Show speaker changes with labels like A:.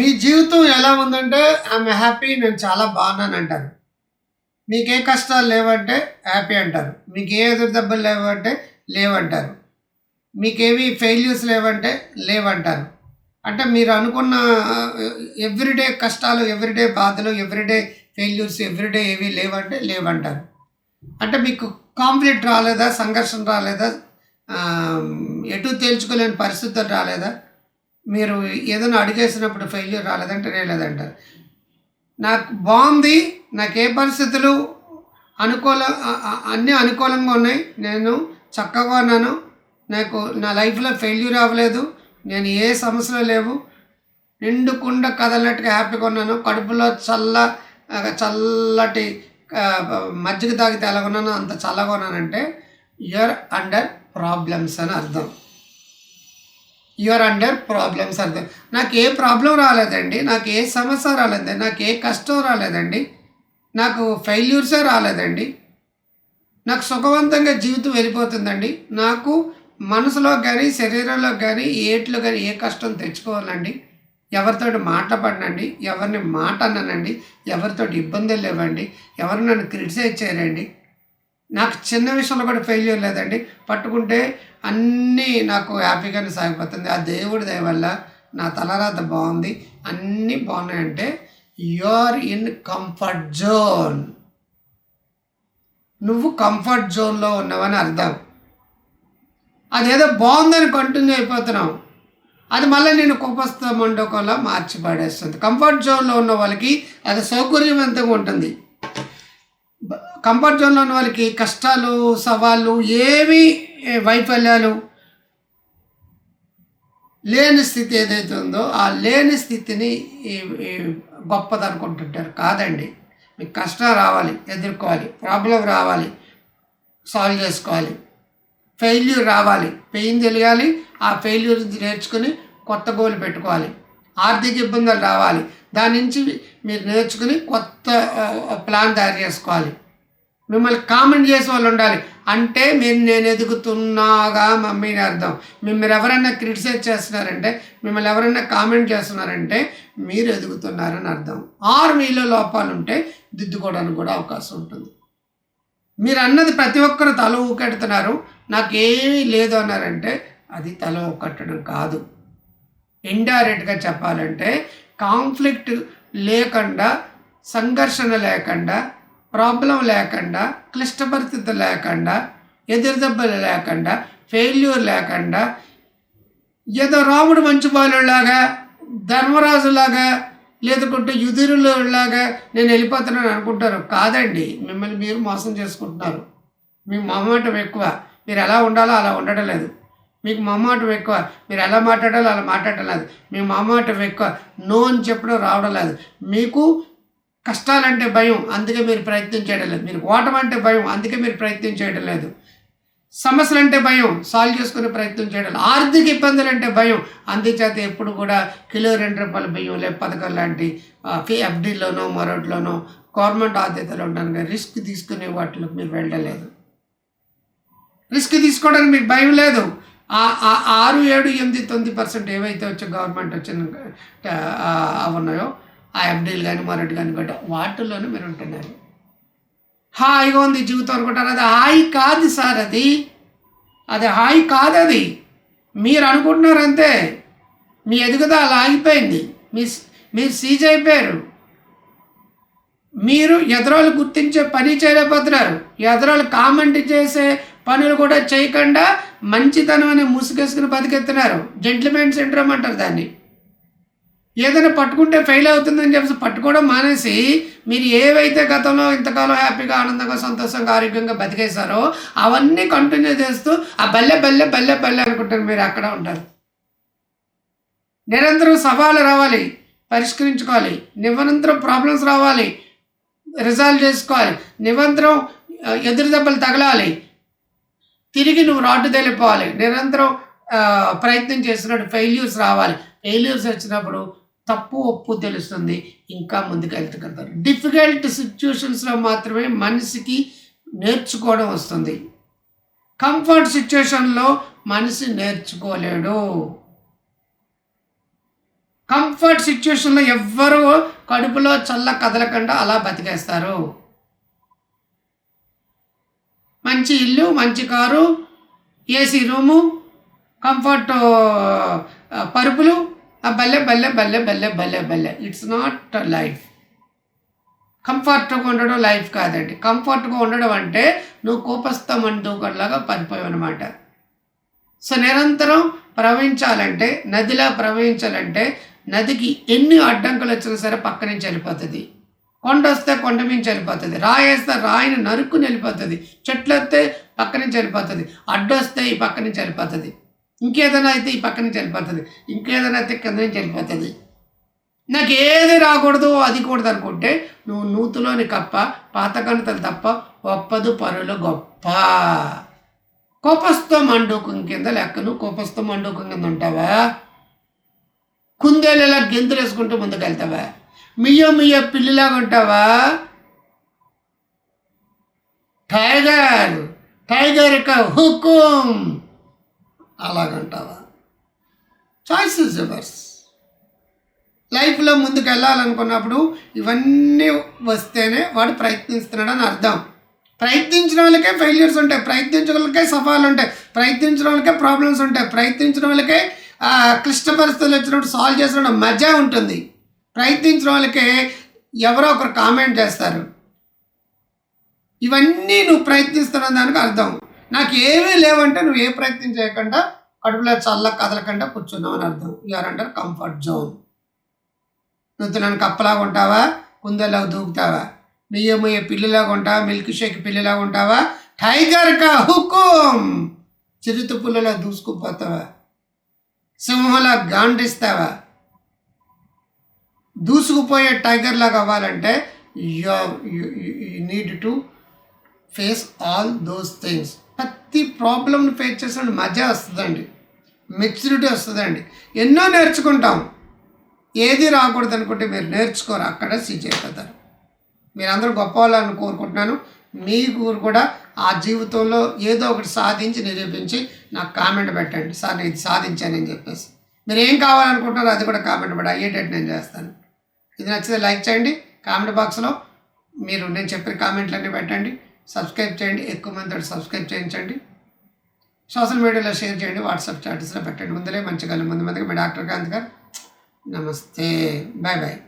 A: మీ జీవితం ఎలా ఉందంటే ఐఎమ్ హ్యాపీ నేను చాలా బాగున్నాను అంటారు. మీకు ఏ కష్టాలు లేవంటే హ్యాపీ అంటారు. మీకు ఏ ఎదురు దెబ్బలు లేవంటే లేవంటారు. మీకేవి ఫెయిల్యూర్స్ లేవంటే లేవంటారు. అంటే మీరు అనుకున్న ఎవ్రీడే కష్టాలు ఎవ్రీడే బాధలు ఎవ్రీడే ఫెయిల్యూర్స్ ఎవ్రీడే ఏవి లేవంటే లేవంటారు. అంటే మీకు కాంప్లీట్ రాలేదా సంఘర్షణ రాలేదా? ఎటు తేల్చుకోలేని పరిస్థితులు రాలేదా? మీరు ఏదైనా అడిగేసినప్పుడు ఫెయిల్యూర్ రాలేదంటే రాలేదంటారు నాకు బాగుంది నాకు ఏ పరిస్థితులు అనుకూల అన్నీ అనుకూలంగా ఉన్నాయి. నేను చక్కగా ఉన్నాను. నాకు నా లైఫ్లో ఫెయిల్యూర్ అవ్వలేదు నేను ఏ సమస్యలు లేవు. నిండుకుండా కదలనట్టుగా హ్యాపీగా ఉన్నాను. కడుపులో చల్ల చల్లటి మజ్జిగ తాగితే ఎలా ఉన్నానో అంత చల్లగా ఉన్నానంటే యూఆర్ అండర్ ప్రాబ్లమ్స్ అని అర్థం. యూఆర్ అండర్ ప్రాబ్లమ్స్ అర్థం నాకు ఏ ప్రాబ్లం రాలేదండి నాకు ఏ సమస్య రాలేదండి నాకు ఏ కష్టం రాలేదండి నాకు ఫెయిల్యూర్సే రాలేదండి. నాకు సుఖవంతంగా జీవితం వెళ్ళిపోతుందండి. నాకు మనసులో కానీ శరీరంలో కానీ ఏట్లో కానీ ఏ కష్టం తెచ్చుకోవాలండి. ఎవరితో మాట్లాడనండి ఎవరిని మాట అన్నానండి ఎవరితో ఇబ్బందులు లేవండి ఎవరు నన్ను క్రిటిసైజ్ చేయరండి. నాకు చిన్న విషయంలో కూడా ఫెయిల్యూర్ లేదండి. పట్టుకుంటే అన్నీ నాకు హ్యాపీగానే సాగిపోతుంది. ఆ దేవుడి దయ వల్ల నా తలరాత బాగుంది. అన్నీ బాగున్నాయంటే you are in comfort zone నువ్వు కంఫర్ట్ జోన్లో ఉన్నావని అర్థం. అదేదో బాగుందని కంటిన్యూ అయిపోతున్నావు. అది మళ్ళీ నేను కుపస్థ మండకంలో మార్చి పడేస్తుంది. కంఫర్ట్ జోన్లో ఉన్న వాళ్ళకి అది సౌకర్యవంతంగా ఉంటుంది. కంఫర్ట్ జోన్లో ఉన్న వాళ్ళకి కష్టాలు సవాళ్ళు ఏమీ వైఫల్యాలు? లేని స్థితి ఏదైతే ఉందో ఆ లేని స్థితిని గొప్పది అనుకుంటుంటారు కాదండి. మీకు కష్టం రావాలి ఎదుర్కోవాలి ప్రాబ్లం రావాలి సాల్వ్ చేసుకోవాలి. ఫెయిల్యూర్ రావాలి పెయిన్ తెలియాలి ఆ ఫెయిల్యూర్ నేర్చుకుని కొత్త గోల్ పెట్టుకోవాలి. ఆర్థిక ఇబ్బందులు రావాలి దాని నుంచి మీరు నేర్చుకుని కొత్త ప్లాన్ తయారు చేసుకోవాలి. మిమ్మల్ని కామెంట్ చేసే వాళ్ళు ఉండాలి. అంటే మీరు నేను ఎదుగుతున్నాగా మమ్మీని అర్థం. మిమ్మల్ని ఎవరైనా క్రిటిసైజ్ చేస్తున్నారంటే మిమ్మల్ని ఎవరైనా కామెంట్ చేస్తున్నారంటే మీరు ఎదుగుతున్నారని అర్థం. ఆరు మీలో లోపాలు ఉంటే దిద్దుకోవడానికి కూడా అవకాశం ఉంటుంది. మీరు అన్నది ప్రతి ఒక్కరు తల ఊకెడుతున్నారు. నాకేమీ లేదు అన్నారంటే అది తల ఊకట్టడం కాదు. ఇండైరెక్ట్గా చెప్పాలంటే కాన్ఫ్లిక్ట్ లేకుండా సంఘర్షణ లేకుండా ప్రాబ్లం లేకుండా క్లిష్ట పరిస్థితి లేకుండా ఎదురుదెబ్బలు లేకుండా ఫెయిల్యూర్ లేకుండా ఏదో రాముడు మంచి బాలులాగా ధర్మరాజులాగా లేదుకుంటే యుధురులాగా నేను వెళ్ళిపోతున్నాను అనుకుంటారు. కాదండి మిమ్మల్ని మీరు మోసం చేసుకుంటున్నారు. మీ మొహమాటం ఎక్కువ. మీరు ఎలా ఉండాలో అలా ఉండడం లేదు. మీకు మొహమాటం ఎక్కువ. మీరు ఎలా మాట్లాడాలో అలా మాట్లాడటం లేదు. మీ మొహమాటం ఎక్కువ. నో అని చెప్పడం రావడం లేదు. మీకు కష్టాలంటే భయం అందుకే మీరు ప్రయత్నం చేయడం లేదు. మీరు ఓటం అంటే భయం అందుకే మీరు ప్రయత్నం చేయడం లేదు. సమస్యలు అంటే భయం సాల్వ్ చేసుకునే ప్రయత్నం చేయడం ఆర్థిక ఇబ్బందులు అంటే భయం అందుచేత ఎప్పుడు కూడా కిలో రెండు రూపాయల బియ్యం లే పథకం లాంటి ఎఫ్డీలోనో మరొకటిలోనో గవర్నమెంట్ ఆధ్యతలో ఉంటాను కానీ రిస్క్ తీసుకునే వాటిలో మీరు వెళ్ళలేదు రిస్క్ తీసుకోవడానికి మీకు భయం లేదు. ఆరు ఏడు ఎనిమిది తొమ్మిది పర్సెంట్ ఏవైతే వచ్చే గవర్నమెంట్ వచ్చిన ఉన్నాయో ఆ ఎఫ్డీలు కానీ మరొకటి కానీ కూడా వాటిల్లోనే మీరు ఉంటున్నారు. హాయిగా ఉంది జీవితం అనుకుంటారు? అది హాయి కాదు సార్ అది. అది హాయి కాదు అది మీరు అనుకుంటున్నారు అంతే. మీ ఎదుగుదల ఆగిపోయింది. మీ మీరు సీజ్ అయిపోయారు. మీరు ఎదరోళ్ళు గుర్తించే పని చేయలేకపోతున్నారు. ఎదరోళ్ళు కామెంట్ చేసే పనులు కూడా చేయకుండా మంచితనం అనే ముసుగేసుకుని బతికెత్తున్నారు జెంట్లమెన్ సిండ్రోమ్ అంటారు దాన్ని. ఏదైనా పట్టుకుంటే ఫెయిల్ అవుతుందని చెప్పేసి పట్టుకోవడం మానేసి మీరు ఏవైతే గతంలో ఇంతకాలం హ్యాపీగా ఆనందంగా సంతోషంగా ఆరోగ్యంగా బతికేశారో అవన్నీ కంటిన్యూ చేస్తూ ఆ బల్లె బల్లె బల్లె బల్లె అనుకుంటారు మీరు అక్కడ ఉంటారు. నిరంతరం సవాలు రావాలి పరిష్కరించుకోవాలి నిరంతరం ప్రాబ్లమ్స్ రావాలి రిజాల్వ్ చేసుకోవాలి నిరంతరం ఎదురు దెబ్బలు తగలాలి తిరిగి నువ్వు రాడ్డు తెలిపోవాలి నిరంతరం ప్రయత్నం చేసినట్టు ఫెయిల్యూర్స్ రావాలి. ఫెయిల్యూర్స్ వచ్చినప్పుడు తప్పు ఒప్పు తెలుస్తుంది ఇంకా ముందుకు వెళ్తగలుగుతారు. డిఫికల్ట్ సిచ్యువేషన్స్లో మాత్రమే మనిషికి నేర్చుకోవడం వస్తుంది. కంఫర్ట్ సిచ్యువేషన్లో మనిషి నేర్చుకోలేడు. కంఫర్ట్ సిచ్యువేషన్లో ఎవ్వరూ కడుపులో చల్ల కదలకుండా అలా బతికేస్తారు. మంచి ఇల్లు మంచి కారు ఏసీ రూము కంఫర్ట్ పరుపులు ఆ బల్లె బల్లె బల్లె బల్ల బల్ల బల్లె. ఇట్స్ నాట్ లైఫ్ కంఫర్ట్గా ఉండడం లైఫ్ కాదండి. కంఫర్ట్గా ఉండడం అంటే నువ్వు కోపస్థ మండుకల్లాగా పడిపోయావు అనమాట సో నిరంతరం ప్రవహించాలంటే నదిలా ప్రవహించాలంటే నదికి ఎన్ని అడ్డంకులు వచ్చినా సరే పక్క నుంచి వెళ్ళిపోతుంది. కొండ వస్తే కొండ నుంచి వెళ్ళిపోతుంది. రాయి వేస్తే రాయిని నరుక్కుని వెళ్ళిపోతుంది. చెట్లు వస్తే పక్క నుంచి వెళ్ళిపోతుంది. అడ్డు వస్తే ఈ పక్క నుంచి వెళ్ళిపోతుంది. ఇంకేదైనా అయితే ఈ పక్క నుంచి వెళ్ళిపోతుంది. ఇంకేదైనా అయితే కింద నుంచి వెళ్ళిపోతుంది. నాకు ఏది రాకూడదు అది కూడదు అనుకుంటే నువ్వు నూతులోని కప్ప పాత గణతలు తప్ప ఒప్పదు పరులు గొప్ప. కోపస్తో మండూకం కింద లెక్క. నువ్వు కోపస్తో మండూకం కింద ఉంటావా? కుందేలు ఇలా గెంతులు వేసుకుంటూ ముందుకు వెళ్తావా మియ్యో మియ్యో పిల్లిలాగా ఉంటావా? టైగర్ టైగర్ యొక్క హుకుం. అలాగంటావా? చాయిస్ ఇస్ యువర్స్ లైఫ్లో ముందుకు వెళ్ళాలనుకున్నప్పుడు ఇవన్నీ వస్తేనే వాడు ప్రయత్నిస్తున్నాడని అర్థం. ప్రయత్నించిన వాళ్ళకే ఫెయిల్యూర్స్ ఉంటాయి. ప్రయత్నించిన వాళ్ళకే సఫాలు ఉంటాయి. ప్రయత్నించిన వాళ్ళకే ప్రాబ్లమ్స్ ఉంటాయి. ప్రయత్నించిన వాళ్ళకే క్లిష్ట పరిస్థితులు వచ్చినప్పుడు సాల్వ్ చేసిన మజా ఉంటుంది. ప్రయత్నించిన వాళ్ళకే ఎవరో ఒకరు కామెంట్ చేస్తారు. ఇవన్నీ నువ్వు ప్రయత్నిస్తున్న దానికి అర్థం. నాకు ఏమీ లేవంటే నువ్వు ఏ ప్రయత్నం చేయకుండా కడుపులో చల్ల కదలకుండా కూర్చున్నావు అని అర్థం. యూఆర్ అంటారు కంఫర్ట్ జోన్ నువ్వు నన్ను కప్పలాగా ఉంటావా? కుందలాగా దూకుతావా? మియ్య ముయ్య పిల్లిలాగా ఉంటావా? మిల్క్ షేక్ పిల్లిలాగా ఉంటావా? టైగర్ కా హుకుం! చిరుత పుల్లలా దూసుకుపోతావా? సింహంలా గాండిస్తావా? దూసుకుపోయే టైగర్ లాగా అవ్వాలంటే you need to face all those things ప్రతి ప్రాబ్లమ్ని ఫేస్ చేసిన మజా వస్తుందండి. మెచ్యూరిటీ వస్తుందండి. ఎన్నో నేర్చుకుంటాం. ఏది రాకూడదు అనుకుంటే మీరు నేర్చుకోరు. అక్కడ సీజ్ అయిపోతారు. మీరందరూ గొప్ప వాళ్ళని కోరుకుంటున్నాను మీకు కూడా ఆ జీవితంలో ఏదో ఒకటి సాధించి నిరూపించి నాకు కామెంట్ పెట్టండి. సార్ నేను ఇది సాధించానని చెప్పేసి. మీరు ఏం కావాలనుకుంటున్నారో అది కూడా కామెంట్ పెట్టి అయ్యేటట్టు నేను చేస్తాను. ఇది నచ్చితే లైక్ చేయండి. కామెంట్ బాక్స్లో మీరు నేను చెప్పిన కామెంట్లన్నీ పెట్టండి. సబ్స్క్రైబ్ చేయండి ఎక్కువ మంది సబ్స్క్రైబ్ చేయించండి. సోషల్ మీడియాలో షేర్ చేయండి వాట్సాప్ స్టాటస్లో పెట్టండి. ముందరే మంచిగా ముందు మందికి మీ డాక్టర్ కాంత్ గారు. నమస్తే బాయ్ బాయ్.